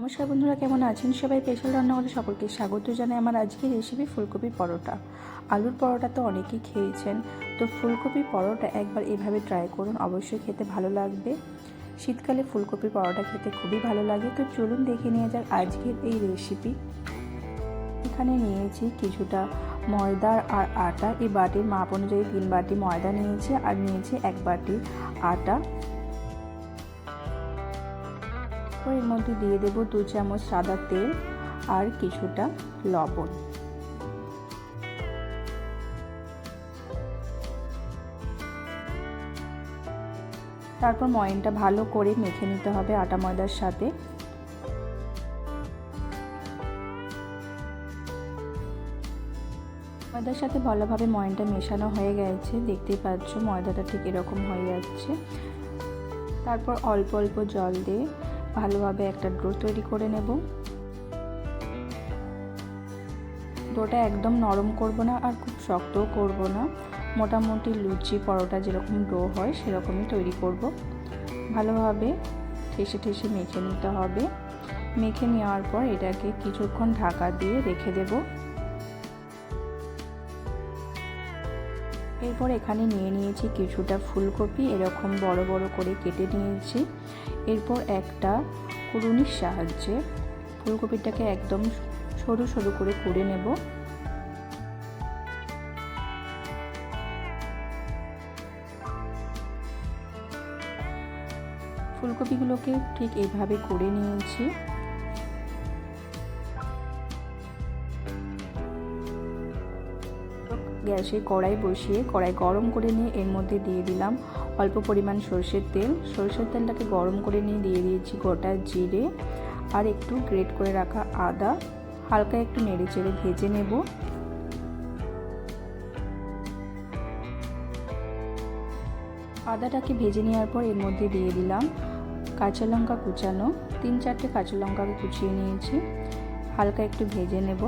নমস্কার বন্ধুরা, কেমন আছেন সবাই? স্পেশাল রান্নাঘরে সকলকে স্বাগত জানাই আমার আজকের রেসিপি ফুলকপি পরোটা। আলুর পরোটা তো অনেকেই খেয়েছেন, তো ফুলকপি পরোটা একবার এভাবে ট্রাই করুন, অবশ্যই খেতে ভালো লাগবে। শীতকালে ফুলকপি পরোটা খেতে খুবই ভালো লাগে, তো চলুন দেখে নিয়ে যাক আজকের এই রেসিপি এখানে নিয়েছি কিছুটা ময়দার আর আটা, এই বাটির মাপ অনুযায়ী তিন বাটি ময়দা নিয়েছি, আর নিয়েছি এক বাটি আটা। এর মধ্যে দিয়ে দেব দু চামচ সাদা তেল আর কিছুটা লবণ। তারপর ময়নটা ভালো করে মেখে নিতে হবে আটা ময়দার সাথে। ময়দার সাথে ভালোভাবে ময়নটা মেশানো হয়ে গেছে। দেখতেই পাচ্ছ ময়দাটা ঠিক এরকম হয়ে যাচ্ছে। তারপর অল্প অল্প জল দিয়ে ভালোভাবে একটা ডো তৈরি করে নেব। ডোটা একদম নরম করব না আর খুব শক্তও করব না। মোটামুটি লুচি পরোটা যেরকম ডো হয় সেরকমই তৈরি করব। ভালোভাবে ঠেসে ঠেসে মেখে নিতে হবে। মেখে নেওয়ার পর এটাকে কিছুক্ষণ ঢাকা দিয়ে রেখে দেব। এরপর এখানে নিয়ে নিয়েছি কিছুটা ফুলকপি, এরকম বড় বড় করে কেটে নিয়েছি। এরপর একটা কুড়ুনির সাহায্যে ফুলকপিটাকে একদম সরু সরু করে কুড়ে নেব। ফুলকপিগুলোকে ঠিক এইভাবে করে নিয়েছি। গ্যাসে কড়াই বসিয়ে কড়াই গরম করে নিয়ে এর মধ্যে দিয়ে দিলাম অল্প পরিমাণ সর্ষের তেল। সর্ষের তেলটাকে গরম করে নিয়ে দিয়ে দিয়েছি গোটা জিরে আর একটু গ্রেট করে রাখা আদা। হালকা একটু নেড়ে চেড়ে ভেজে নেব। আদাটাকে ভেজে নেওয়ার পর এর মধ্যে দিয়ে দিলাম কাঁচা লঙ্কা কুচানো। তিন চারটে কাঁচা লঙ্কাকে কুচিয়ে নিয়েছি। হালকা একটু ভেজে নেব।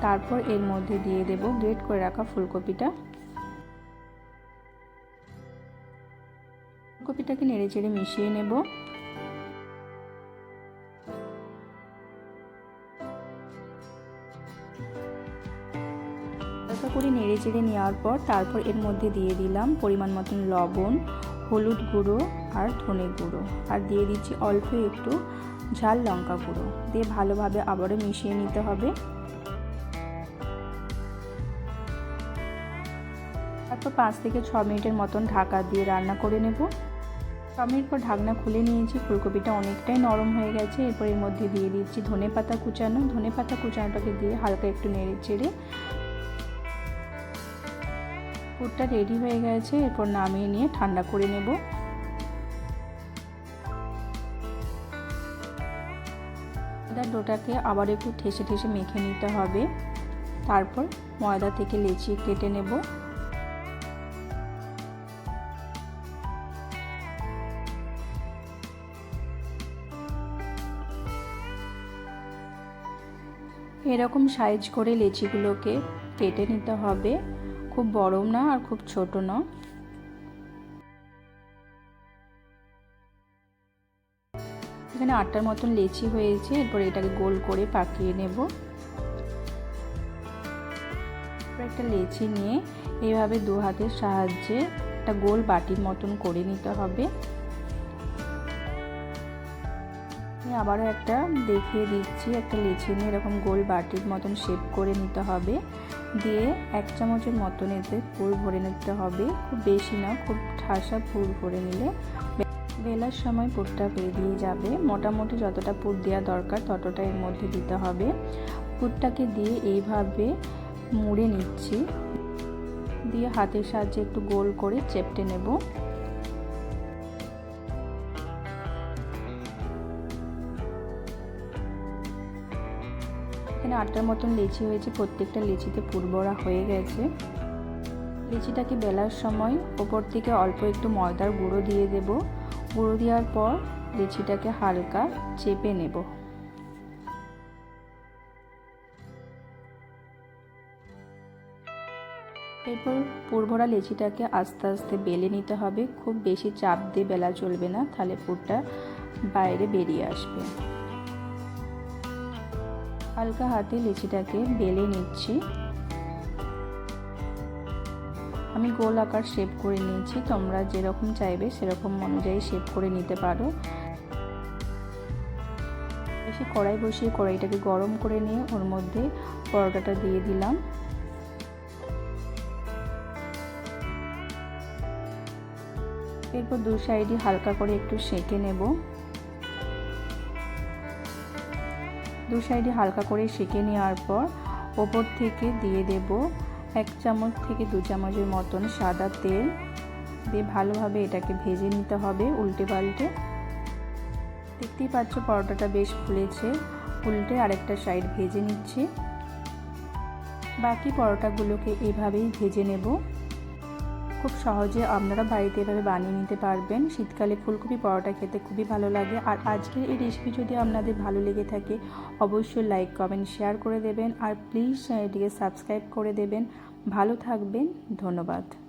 তারপর এর মধ্যে দিয়ে দেব গ্রেট করে রাখা ফুলকপিটা। ফুলকপিটাকে নেড়ে চেড়ে মিশিয়ে নেব। হালকা করে নেড়ে চেড়ে নেওয়ার পর তারপর এর মধ্যে দিয়ে দিলাম পরিমাণ মতন লবণ, হলুদ গুঁড়ো আর ধনে গুঁড়ো। আর দিয়ে দিচ্ছি অল্প একটু ঝাল লঙ্কা গুঁড়ো। দিয়ে ভালোভাবে আবারও মিশিয়ে নিতে হবে। তারপর পাঁচ থেকে ছ মিনিটের মতন ঢাকা দিয়ে রান্না করে নেব। ছ মিনিট পর ঢাকনা খুলে নিয়েছি, ফুলকপিটা অনেকটাই নরম হয়ে গেছে। এরপর এর মধ্যে দিয়ে দিচ্ছি ধনে পাতা কুচানো। ধনে পাতা কুচানোটাকে দিয়ে হালকা একটু নেড়ে চেড়ে পুরটা রেডি হয়ে গেছে। এরপর নামিয়ে নিয়ে ঠান্ডা করে নেব। ময়দার ডোটাকে আবার একটু ঠেসে ঠেসে মেখে নিতে হবে। তারপর ময়দা থেকে লেচি কেটে নেব। এরকম সাইজ করে লেচিগুলোকে কেটে নিতে হবে। খুব বড় না আর খুব ছোট না। এখানে আটটার মতন লেচি হয়েছে, এরপর এটাকে গোল করে পাকিয়ে নেব। একটা লেচি নিয়ে এইভাবে দু হাতের সাহায্যে একটা গোল বাটির মতন করে নিতে হবে। আবারও একটা দেখিয়ে দিচ্ছি, একটা লেচি নিয়ে এরকম গোল বাটির মতন শেপ করে নিতে হবে। দিয়ে এক চামচের মতন এতে পুর ভরে নিতে হবে। খুব বেশি না, খুব ঠাসা পুর ভরে নিলে বেলার সময় পুরটা বেরিয়ে যাবে। মোটামুটি যতটা পুর দেওয়া দরকার ততটা এর মধ্যে দিতে হবে। পুরটাকে দিয়ে এইভাবে মুড়ে নিচ্ছি। দিয়ে হাতের সাহায্যে একটু গোল করে চেপটে নেব। এখানে আটটার মতন লেচি হয়েছে, প্রত্যেকটা লেচিতে পুরবড়া হয়ে গেছে। লিচিটাকে বেলার সময় ওপর থেকে অল্প একটু ময়দার গুঁড়ো দিয়ে দেব। গুঁড়ো দেওয়ার পর লিচিটাকে হালকা চেপে নেব। এরপর পুরভরা লেচিটাকে আস্তে আস্তে বেলে নিতে হবে। খুব বেশি চাপ দিয়ে বেলা চলবে না, তাহলে পুরটা বাইরে বেরিয়ে আসবে। হালকা হাতে লিচিটাকে বেলে নিচ্ছি। আমি গোল আকার শেপ করে নিয়েছি, তোমরা যেরকম চাইবে সেরকম অনুযায়ী শেপ করে নিতে পারো। এসে কড়াই বসিয়ে কড়াইটাকে গরম করে নিয়ে ওর মধ্যে পরোটাটা দিয়ে দিলাম। এরপর দু সাইডে হালকা করে একটু সেঁকে নেব। দু সাইডে হালকা করে সেঁকে নেওয়ার পর ওপর থেকে দিয়ে দেব এক চামচ থেকে দু চামচের মতন সাদা তেল দিয়ে ভালোভাবে এটাকে ভেজে নিতে হবে উল্টে পাল্টে। দেখতেই পাচ্ছ পরোটাটা বেশ ফুলেছে। উল্টে আরেকটা সাইড ভেজে নিচ্ছি। বাকি পরোটাগুলোকে এভাবেই ভেজে নেব। খুব সহজে আপনারা বাড়িতে এভাবে বানিয়ে নিতে পারবেন। শীতকালে ফুলকপি পরোটা খেতে খুবই ভালো লাগে। আর আজকের এই রেসিপি যদি আপনাদের ভালো লেগে থাকে, অবশ্যই লাইক কমেন্ট শেয়ার করে দেবেন। আর প্লিজ চ্যানেলটিকে সাবস্ক্রাইব করে দেবেন। ভালো থাকবেন। ধন্যবাদ।